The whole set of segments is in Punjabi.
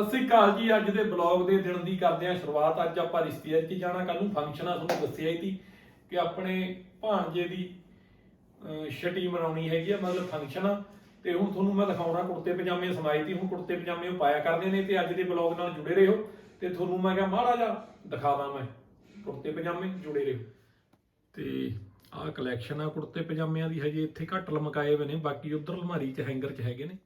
ਸਤਿ ਸ੍ਰੀ ਅਕਾਲ ਜੀ, ਅੱਜ ਦੇ ਬਲੌਗ ਦੇ ਦਿਨ ਦੀ ਕਰਦੇ ਹਾਂ ਸ਼ੁਰੂਆਤ। ਅੱਜ ਆਪਾਂ ਰਿਸ਼ਤੇਦਾਰ 'ਚ ਜਾਣਾ ਕੱਲ ਨੂੰ ਫੰਕਸ਼ਨ ਆ, ਤੁਹਾਨੂੰ ਦੱਸਿਆ ਹੀ ਸੀ ਕਿ ਆਪਣੇ ਭਾਣਜੇ ਦੀ ਛਟੀ ਮਨਾਉਣੀ ਹੈਗੀ ਆ, ਮਤਲਬ ਫੰਕਸ਼ਨ ਆ। ਤੇ ਹੁਣ ਤੁਹਾਨੂੰ ਮੈਂ ਦਿਖਾਉਣਾ ਕੁੜਤੇ ਪਜਾਮੇ, ਸਮਾਈ ਤੀ ਹੁਣ ਕੁੜਤੇ ਪਜਾਮੇ ਉਹ ਪਾਇਆ ਕਰਦੇ ਨੇ ਤੇ ਅੱਜ ਦੇ ਬਲੌਗ ਨਾਲ ਜੁੜੇ ਰਹੋ। ਤੇ ਤੁਹਾਨੂੰ ਮੈਂ ਕਿਹਾ ਮਾੜਾ ਜਿਹਾ ਦਿਖਾਦਾ ਮੈਂ ਕੁੜਤੇ ਪਜਾਮੇ, ਜੁੜੇ ਰਹੋ। ਤੇ ਆਹ ਕਲੈਕਸ਼ਨ ਆ ਕੁੜਤੇ ਪਜਾਮਿਆਂ ਦੀ, ਹਜੇ ਇੱਥੇ ਘੱਟ ਲਮਕਾਏ ਹੋਏ ਨੇ, ਬਾਕੀ ਉਧਰ ਅਲਮਾਰੀ 'ਚ ਹੈਂਗਰ 'ਚ ਹੈਗੇ ਨੇ।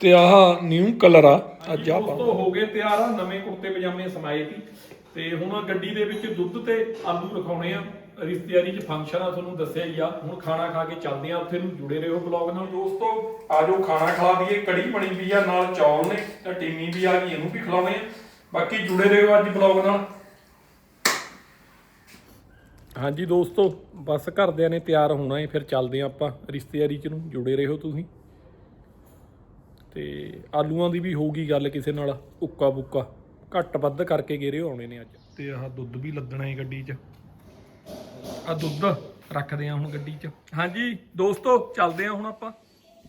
ਤੇ ਆਹ ਨਿਊ ਕਲਰ ਆ ਅੱਜ ਆ ਤੋਂ ਹੋ ਗਏ ਤਿਆਰ ਆ ਨਵੇਂ ਕੁੜਤੇ ਪਜਾਮੇ ਸਮਾਏ ਸੀ ਤੇ ਹੁਣ ਗੱਡੀ ਦੇ ਵਿੱਚ ਦੁੱਧ ਤੇ ਆਲੂ ਰਖਾਉਣੇ ਆ। ਰਿਸ਼ਤੇਦਾਰੀ 'ਚ ਫੰਕਸ਼ਨ ਆ ਤੁਹਾਨੂੰ ਦੱਸਿਆ ਹੀ ਆ। ਹੁਣ ਖਾਣਾ ਖਾ ਕੇ ਚੱਲਦੇ ਆ ਉੱਥੇ ਨੂੰ ਜੁੜੇ ਰਹੋ ਬਲੌਗ ਨਾਲ। ਦੋਸਤੋ ਆਜੋ ਖਾਣਾ ਖਿਲਾ ਦਈਏ ਕੜੀ ਬਣੀ ਵੀ ਆ ਨਾਲ ਚੌਲ ਨੇ ਤੇ ਟੀਮੀ ਵੀ ਆ ਗਈ ਇਹਨੂੰ ਵੀ ਖਿਲਾਉਣੇ ਆ। ਬਾਕੀ ਜੁੜੇ ਰਹੋ ਅੱਜ ਬਲੌਗ ਨਾਲ। ਹਾਂਜੀ ਦੋਸਤੋ ਬਸ ਘਰਦਿਆਂ ਨੇ ਤਿਆਰ ਹੋਣਾ ਹੈ ਫਿਰ ਚੱਲਦੇ ਆ ਆਪਾਂ। ਰਿਸ਼ਤੇਦਾਰੀ 'ਚ ਨੂੰ ਜੁੜੇ ਰਹੋ ਤੁਸੀਂ। ਤੇ ਆਲੂਆਂ ਦੀ ਵੀ ਹੋਊਗੀ ਗੱਲ ਕਿਸੇ ਨਾਲ ਉੱਕਾ ਬੁੱਕਾ। ਘੱਟ ਵੱਧ ਕਰਕੇ ਗੇਰੇ ਆਉਣੇ ਨੇ ਅੱਜ। ਤੇ ਆਹ ਦੁੱਧ ਵੀ ਲੱਦਣਾ ਹੈ ਗੱਡੀ 'ਚ। ਆ ਦੁੱਧ ਰੱਖਦੇ ਆ ਹੁਣ ਗੱਡੀ 'ਚ। ਹਾਂਜੀ ਦੋਸਤੋ ਚੱਲਦੇ ਆ ਹੁਣ ਆਪਾਂ।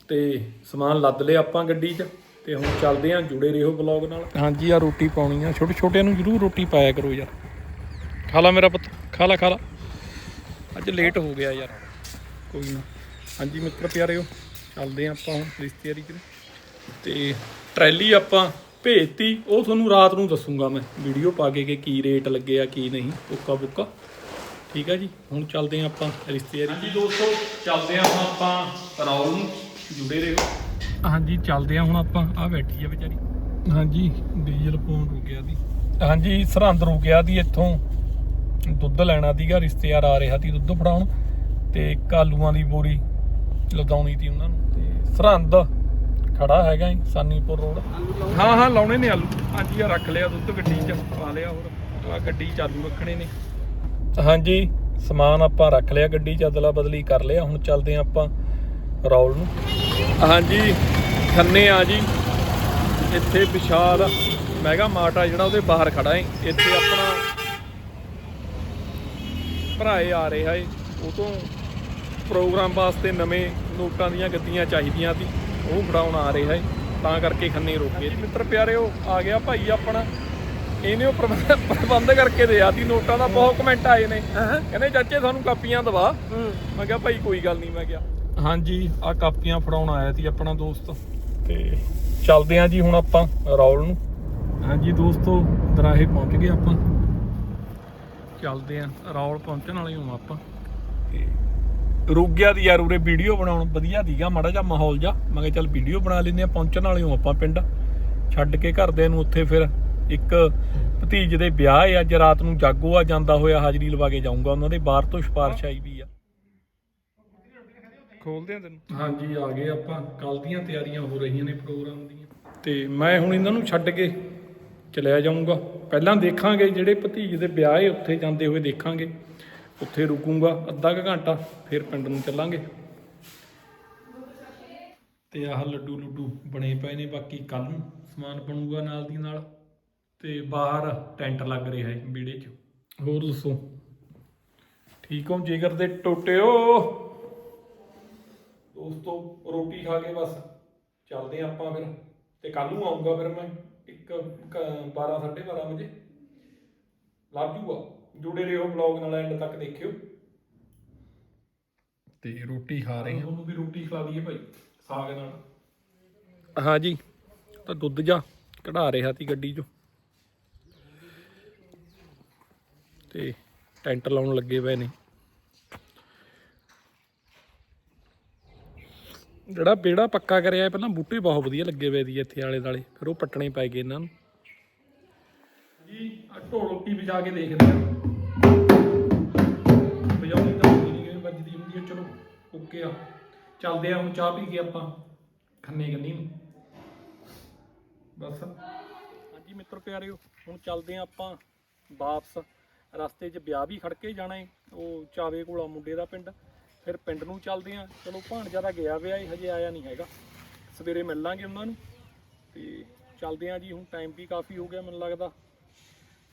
ਤੇ ਸਮਾਨ ਲੱਦ ਲਿਆ ਆਪਾਂ ਗੱਡੀ 'ਚ ਤੇ ਹੁਣ ਚੱਲਦੇ ਆ ਜੁੜੇ ਰਹੋ ਬਲੌਗ ਨਾਲ। ਹਾਂਜੀ ਆ ਰੋਟੀ ਪਾਉਣੀ ਆ। ਛੋਟੇ ਛੋਟਿਆਂ ਨੂੰ ਜਰੂਰ ਰੋਟੀ ਪਾਇਆ ਕਰੋ ਯਾਰ। ਖਾ ਲਾ ਮੇਰਾ ਪੁੱਤ ਖਾ ਲਾ ਖਾ ਲਾ। ਅੱਜ ਲੇਟ ਹੋ ਗਿਆ ਯਾਰ। ਕੋਈ ਨਾ। ਹਾਂਜੀ ਮਿੱਤਰ ਪਿਆਰਿਓ ਚੱਲਦੇ ਆ ਆਪਾਂ ਹੁਣ ਰਿਸ਼ਤੇਦਾਰੀ 'ਚ। ਤੇ ਟਰੈਲੀ ਆਪਾਂ ਭੇਜਤੀ ਉਹ ਤੁਹਾਨੂੰ ਰਾਤ ਨੂੰ ਦੱਸੂਗਾ ਮੈਂ। ਵੀਡੀਓ ਪਾ ਕੇ ਕਿ ਕੀ ਰੇਟ ਲੱਗਿਆ ਕੀ ਨਹੀਂ ਉੱਕਾ ਬੁੱਕਾ ਠੀਕ ਹੈ ਜੀ ਹੁਣ ਚੱਲਦੇ ਹਾਂ ਆਪਾਂ ਰਿਸ਼ਤੇਦਾਰੀ ਹਾਂਜੀ ਦੋਸਤੋ ਚੱਲਦੇ ਹਾਂ ਹੁਣ ਆਪਾਂ ਰੌਲ ਨੂੰ ਜੁੜੇ ਰਹੋ। ਹਾਂਜੀ ਚੱਲਦੇ ਹਾਂ ਹੁਣ ਆਪਾਂ ਆ ਬੈਠੀ ਆ ਵਿਚਾਰੀ। ਹਾਂਜੀ ਡੀਜ਼ਲ ਪਾਉਣ ਰੁਕਿਆ ਦੀ ਹਾਂਜੀ ਸਰਹੰਦ ਰੁਕਿਆ ਦੀ ਇੱਥੋਂ। ਦੁੱਧ ਲੈਣਾ ਸੀਗਾ ਰਿਸ਼ਤੇਦਾਰ ਆ ਰਿਹਾ ਸੀ ਦੁੱਧ ਫੜਾਉਣ। ਤੇ ਕਾਲੂਆਂ ਦੀ ਬੋਰੀ ਲਦਾਉਣੀ ਸੀ ਉਹਨਾਂ ਨੂੰ। ਤੇ ਸਰਹੰਦ ਖੜਾ ਹੈਗਾ ਈ ਸਾਨੀਪੁਰ ਰੋਡ। ਹਾਂ ਹਾਂ ਲਾਉਣੇ ਨੇ ਆਲੂ। ਹਾਂਜੀ ਆ ਰੱਖ ਲਿਆ ਦੁੱਧ ਗੱਡੀ 'ਚ ਪਾ ਲਿਆ ਹੋਰ। ਆ ਗੱਡੀ 'ਚ ਆਲੂ ਰੱਖਣੇ ਨੇ। ਹਾਂਜੀ ਸਮਾਨ ਆਪਾਂ ਰੱਖ ਲਿਆ ਗੱਡੀ 'ਚ ਅਦਲਾ ਬਦਲੀ ਕਰ ਲਿਆ। ਹੁਣ ਚੱਲਦੇ ਆਂ ਆਪਾਂ ਰੌਲ ਨੂੰ। ਹਾਂਜੀ ਖੰਨੇ ਆ ਜੀ। ਇੱਥੇ ਵਿਸ਼ਾਲ ਮੈਗਾ ਮਾਰਟ ਆ ਜਿਹੜਾ ਉਹਦੇ ਬਾਹਰ ਖੜਾ ਏ। ਇੱਥੇ ਆਪਣਾ ਭਰਾਏ ਆ ਰਿਹਾ ਏ। ਉਹ ਤੋਂ ਪ੍ਰੋਗਰਾਮ ਵਾਸਤੇ ਨਵੇਂ ਨੋਟਾਂ ਦੀਆਂ ਗੱਦੀਆਂ ਚਾਹੀਦੀਆਂ ਸੀ। ਉਹ ਫੜਾਉਣ ਆ ਰਿਹਾ ਏ ਤਾਂ ਕਰਕੇ ਖੰਨੇ ਰੋਕੇ। ਜੀ ਮਿੱਤਰ ਪਿਆਰਿਓ ਆ ਗਿਆ ਭਾਈ ਆਪਣਾ। ਇਹਨੇ ਉਹ ਪ੍ਰਬੰਧ ਕਰਕੇ ਦਿਆ ਸੀ ਨੋਟਾਂ ਦਾ ਬਹੁਤ ਕਮੈਂਟ ਆਏ ਨੇ। ਕਹਿੰਦੇ ਚਾਚੇ ਸਾਨੂੰ ਕਾਪੀਆਂ ਦਵਾ। ਮੈਂ ਕਿਹਾ ਭਾਈ ਕੋਈ ਗੱਲ ਨਹੀਂ। ਮੈਂ ਕਿਹਾ ਹਾਂਜੀ ਆ ਕਾਪੀਆਂ ਫੜਾਉਣ ਆਇਆ ਸੀ ਆਪਣਾ ਦੋਸਤ। ਤੇ ਚੱਲਦੇ ਆਂ ਜੀ ਹੁਣ ਆਪਾਂ ਰੌਲ ਨੂੰ। ਹਾਂਜੀ ਦੋਸਤੋ ਦਰਾਹੇ ਪਹੁੰਚ ਗਏ ਆਪਾਂ। ਚੱਲਦੇ ਆਂ ਰੌਲ ਪਹੁੰਚਣ ਵਾਲੇ ਹਾਂ ਆਪਾਂ। ਤੇ ਰੁਕ ਗਿਆ ਦੀ ਯਾਰ ਉਰੇ ਵੀਡੀਓ ਬਣਾਉਣ ਵਧੀਆ ਦੀਗਾ ਮਾੜਾ ਜਿਹਾ ਮਾਹੌਲ ਜਾ ਮੈਂ ਕਿਹਾ ਚੱਲ ਵੀਡੀਓ ਬਣਾ ਲੈਂਦੇ ਆ ਪਹੁੰਚਣ ਵਾਲੇ ਹਾਂ ਆਪਾਂ ਪਿੰਡ। ਛੱਡ ਕੇ ਘਰਦਿਆਂ ਨੂੰ ਉੱਥੇ ਫਿਰ ਇੱਕ ਭਤੀਜ ਦੇ ਵਿਆਹ ਹੈ ਅੱਜ ਰਾਤ ਨੂੰ ਜਾਗੋ ਆ ਜਾਂਦਾ ਹੋਇਆ ਹਾਜ਼ਰੀ ਲਵਾ ਕੇ ਜਾਊਂਗਾ ਉਹਨਾਂ ਦੇ ਬਾਹਰ ਤੋਂ ਸਿਫਾਰਿਸ਼ ਆਈ ਵੀ ਆ। ਖੋਲਦੇ ਆ ਤੈਨੂੰ? ਹਾਂਜੀ ਆ ਗਏ ਆਪਾਂ। ਕੱਲ ਦੀਆਂ ਤਿਆਰੀਆਂ ਹੋ ਰਹੀਆਂ ਨੇ ਪ੍ਰੋਗਰਾਮ ਦੀਆਂ। ਤੇ ਮੈਂ ਹੁਣ ਇਹਨਾਂ ਨੂੰ ਛੱਡ ਕੇ ਚਲਿਆ ਜਾਊਂਗਾ। ਪਹਿਲਾਂ ਦੇਖਾਂਗੇ ਜਿਹੜੇ ਭਤੀਜ ਦੇ ਵਿਆਹ ਹੈ ਉੱਥੇ ਜਾਂਦੇ ਹੋਏ ਦੇਖਾਂਗੇ। ਉੱਥੇ ਰੁਕੂੰਗਾ ਅੱਧਾ ਕੁ ਘੰਟਾ, ਫਿਰ ਪਿੰਡ ਨੂੰ ਚੱਲਾਂਗੇ। ਤੇ ਆਹ ਲੱਡੂ ਲੁੱਡੂ ਬਣੇ ਪਏ ਨੇ, ਬਾਕੀ ਕੱਲ ਨੂੰ ਸਮਾਨ ਬਣੂਗਾ ਨਾਲ ਦੀ ਨਾਲ। ਤੇ ਬਾਹਰ ਟੈਂਟ ਲੱਗ ਰਿਹਾ ਹੈ ਵਿਹੜੇ 'ਚ। ਹੋਰ ਦੱਸੋ? ਠੀਕ ਹੋ? ਜੇਕਰ ਦੇ ਟੋਟਿਓ। ਦੋਸਤੋ, ਰੋਟੀ ਖਾ ਕੇ ਬਸ ਚੱਲਦੇ ਹਾਂ ਆਪਾਂ ਫਿਰ। ਤੇ ਕੱਲ ਨੂੰ ਆਉਂਗਾ ਫਿਰ ਮੈਂ ਇੱਕ 12 12:30 ਵਜੇ। ਲੱਭ ਜੂਗਾ। ਜੁੜੇ ਰਹੋ ਬਲੌਗ ਨਾਲ ਐਂਡ ਤੱਕ ਦੇਖਿਓ। ਤੇ ਰੋਟੀ ਖਾ ਰਹੇ ਹਾਂ। ਤੁਹਾਨੂੰ ਵੀ ਰੋਟੀ ਖਵਾ ਦਈਏ ਭਾਈ ਸਾਗ ਨਾਲ। ਹਾਂ ਜੀ ਤਾਂ ਦੁੱਧ ਜਾ ਕਢਾ ਰਿਹਾ ਸੀ ਗੱਡੀ 'ਚੋਂ। ਤੇ ਟੈਂਟ ਲਾਉਣ ਲੱਗੇ ਪਏ ਨੇ। ਜਿਹੜਾ ਬੇੜਾ ਪੱਕਾ ਕਰਿਆ ਪਹਿਲਾਂ ਬੂਟੇ ਬਹੁਤ ਵਧੀਆ ਲੱਗੇ ਹੋਏ ਦੀ ਇੱਥੇ ਆਲੇ ਦਾਲੇ ਫਿਰ ਉਹ ਪੱਟਣੇ ਪੈ ਗਏ ਇਹਨਾਂ ਨੂੰ। ਜੀ ਆ ਢੋਲਕੀ ਵਜਾ ਕੇ ਦੇਖਦੇ ਆ। ਵਜਾਉਣੀ ਤਾਂ ਹੁੰਦੀ ਨਹੀਂ ਕਿਵੇਂ ਵੱਜਦੀ ਹੁੰਦੀ ਹੈ ਚਲੋ, ਓਕੇ ਆ। ਚੱਲਦੇ ਆ ਹੁਣ ਚਾਹ ਪੀ ਕੇ ਆਪਾਂ, ਖੰਨੇ ਗੰਨੀ ਨੂੰ। ਬਸ। ਹਾਂਜੀ ਮਿੱਤਰ ਪਿਆਰਿਓ, ਹੁਣ ਚੱਲਦੇ ਆ ਆਪਾਂ ਵਾਪਸ। ਰਸਤੇ 'ਚ ਵਿਆਹ ਵੀ ਖੜ ਕੇ ਜਾਣਾ ਏ, ਉਹ ਚਾਵੇ ਕੋਲਾ ਮੁੰਡੇ ਦਾ ਪਿੰਡ। ਫਿਰ ਪਿੰਡ ਨੂੰ ਚੱਲਦੇ ਆ। ਚਲੋ, ਭਾਣਜਾ ਦਾ ਗਿਆ ਵਿਆ ਏ, ਹਜੇ ਆਇਆ ਨਹੀਂ ਹੈਗਾ। ਸਵੇਰੇ ਮਿਲ ਲਾਂਗੇ ਉਹਨਾਂ ਨੂੰ। ਤੇ ਚੱਲਦੇ ਆ ਜੀ, ਹੁਣ ਟਾਈਮ ਵੀ ਕਾਫੀ ਹੋ ਗਿਆ ਮੈਨੂੰ ਲੱਗਦਾ।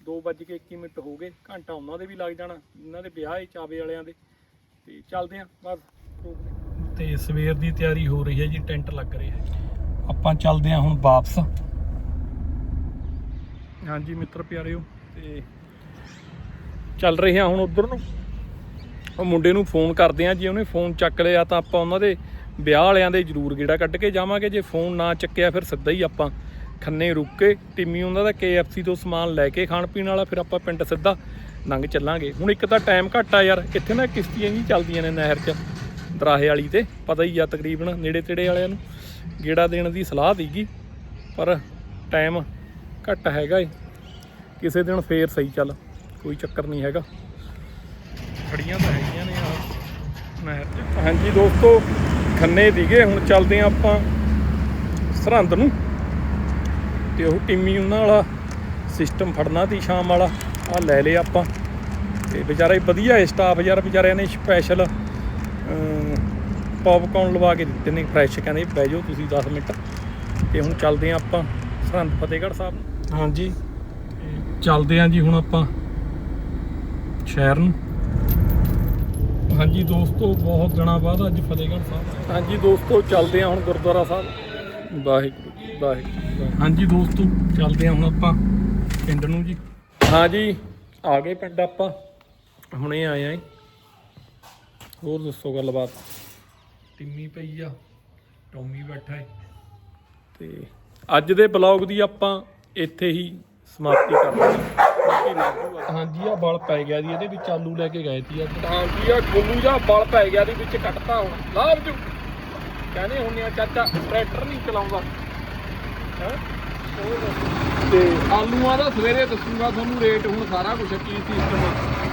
2:21 ਮਿੰਟ ਹੋ ਗਏ, ਘੰਟਾ ਉਹਨਾਂ ਦੇ ਵੀ ਲੱਗ ਜਾਣਾ, ਇਹਨਾਂ ਦੇ ਵਿਆਹ ਏ ਚਾਵੇ ਵਾਲਿਆਂ ਦੇ। ਤੇ ਚੱਲਦੇ ਆ, ਬਸ ਤੇ ਸਵੇਰ ਦੀ ਤਿਆਰੀ ਹੋ ਰਹੀ ਹੈ ਜੀ, ਟੈਂਟ ਲੱਗ ਰਿਹਾ ਹੈ। ਆਪਾਂ ਚੱਲਦੇ ਹਾਂ ਹੁਣ ਵਾਪਸ। ਹਾਂਜੀ ਮਿੱਤਰ ਪਿਆਰਿਓ, ਤੇ ਚੱਲ ਰਹੇ ਹਾਂ ਹੁਣ ਉਧਰ ਨੂੰ। ਉਹ ਮੁੰਡੇ ਨੂੰ ਫੋਨ ਕਰਦੇ ਆ, ਜੇ ਉਹਨੇ ਫੋਨ ਚੱਕ ਲਿਆ ਤਾਂ ਆਪਾਂ ਉਹਨਾਂ ਦੇ ਵਿਆਹ ਵਾਲਿਆਂ ਦੇ ਜ਼ਰੂਰ ਗੇੜਾ ਕੱਢ ਕੇ ਜਾਵਾਂਗੇ। ਜੇ ਫੋਨ ਨਾ ਚੱਕਿਆ ਫਿਰ ਸਿੱਧਾ ਹੀ ਆਪਾਂ ਖੰਨੇ ਰੁੱਕ ਕੇ ਟਿੰਮੀ ਉਹਨਾਂ ਦਾ KFC ਤੋਂ ਸਮਾਨ ਲੈ ਕੇ ਖਾਣ ਪੀਣ ਵਾਲਾ, ਫਿਰ ਆਪਾਂ ਪਿੰਡ ਸਿੱਧਾ ਲੰਘ ਚੱਲਾਂਗੇ। ਹੁਣ ਇੱਕ ਤਾਂ ਟਾਈਮ ਘੱਟ ਆ ਯਾਰ ਇੱਥੇ ਨਾ ਕਿਸ਼ਤੀਆਂ ਜੀ ਚੱਲਦੀਆਂ ਨੇ ਨਹਿਰ 'ਚ। ਦਰਾਹੇ ਵਾਲੀ ਤੇ, ਪਤਾ ਹੀ ਆ ਤਕਰੀਬਨ ਨੇੜੇ ਤੇੜੇ ਵਾਲਿਆਂ ਨੂੰ। ਗੇੜਾ ਦੇਣ ਦੀ ਸਲਾਹ ਦੀਗੀ ਪਰ ਟਾਈਮ ਘੱਟ ਹੈਗਾ ਏ। ਕਿਸੇ ਦਿਨ ਫੇਰ ਸਹੀ ਚੱਲ, ਕੋਈ ਚੱਕਰ ਨਹੀਂ ਹੈਗਾ। ਖੜੀਆਂ ਤਾਂ ਹੈਗੀਆਂ ਨੇ ਆ ਨਹਿਰ 'ਚ। ਹਾਂਜੀ ਦੋਸਤੋ, ਖੰਨੇ ਦੀਗੇ, ਹੁਣ ਚੱਲਦੇ ਆ ਆਪਾਂ ਸਰਹੰਦ ਨੂੰ। ਤੇ ਉਹ ਟਿੰਮੀ ਉਹਨਾਂ ਵਾਲਾ ਸਿਸਟਮ ਫੜਨਾ ਤੀ ਸ਼ਾਮ ਵਾਲਾ ਆ ਲੈ ਲਿਆ ਆਪਾਂ। ਤੇ ਵਿਚਾਰਾ ਹੀ ਵਧੀਆ ਸਟਾਫ ਯਾਰ ਵਿਚਾਰਿਆਂ ਨੇ ਸਪੈਸ਼ਲ ਪੌਪਕੌਰਨ ਲਵਾ ਕੇ ਦਿੱਤੇ ਨੇ ਫਰੈਸ਼ ਕਹਿੰਦੇ ਬਹਿ ਜਾਓ ਤੁਸੀਂ 10 ਮਿੰਟ। ਤੇ ਹੁਣ ਚੱਲਦੇ ਆ ਆਪਾਂ ਸਰਹੰਦ ਫਤਿਹਗੜ੍ਹ ਸਾਹਿਬ। ਹਾਂਜੀ। ਚੱਲਦੇ ਆ ਜੀ ਹੁਣ ਆਪਾਂ ਸ਼ਹਿਰ ਨੂੰ। ਹਾਂਜੀ ਦੋਸਤੋ ਬਹੁਤ ਦਿਨਾਂ ਬਾਅਦ ਅੱਜ ਫਤਿਹਗੜ੍ਹ ਸਾਹਿਬ। ਹਾਂਜੀ ਦੋਸਤੋ ਚੱਲਦੇ ਆ ਹੁਣ ਗੁਰਦੁਆਰਾ ਸਾਹਿਬ। ਵਾਹਿਗੁਰੂ ਜੀ, ਵਾਹਿਗੁਰੂ। ਹਾਂਜੀ ਦੋਸਤੋ ਚੱਲਦੇ ਆ ਹੁਣ ਆਪਾਂ ਪਿੰਡ ਨੂੰ ਜੀ। ਹਾਂਜੀ ਆ ਗਏ ਪਿੰਡ ਆਪਾਂ। ਹੁਣੇ ਆਏ ਆਂ ਹੋਰ ਦੱਸੋ ਗੱਲਬਾਤ? ਟਿੰਮੀ ਪਈ ਆ ਟੌਮੀ ਬੈਠਾ ਹੈ ਤੇ ਅੱਜ ਦੇ ਬਲੌਗ ਦੀ ਆਪਾਂ ਇੱਥੇ ਹੀ ਸਮਾਪਤੀ ਕਰਦੇ ਹਾਂ। ਹਾਂਜੀ ਆ ਬਲ ਪੈ ਗਿਆ ਦੀ ਇਹਦੇ ਵਿੱਚ ਆਲੂ ਲੈ ਕੇ ਗਏ ਸੀ ਅੱਜ। ਹਾਂਜੀ ਆ ਗੋਲੂ ਜਾ ਬਲ ਪੈ ਗਿਆ ਦੇ ਵਿੱਚ ਕੱਟਤਾ ਹੁਣ। ਲਾਭ ਜੂ। ਕਹਿੰਦੇ ਹੁੰਨੇ ਆ, ਚਾਚਾ, ਟਰੈਕਟਰ ਨਹੀਂ ਚਲਾਉਂਦਾ। ਹੈਂ? ਤੇ ਆਲੂਆਂ ਦਾ ਸਵੇਰੇ ਦੱਸੂਗਾ ਤੁਹਾਨੂੰ ਰੇਟ ਹੁਣ ਸਾਰਾ ਕੁਝ ਕੀ ਸਿਸਟਮ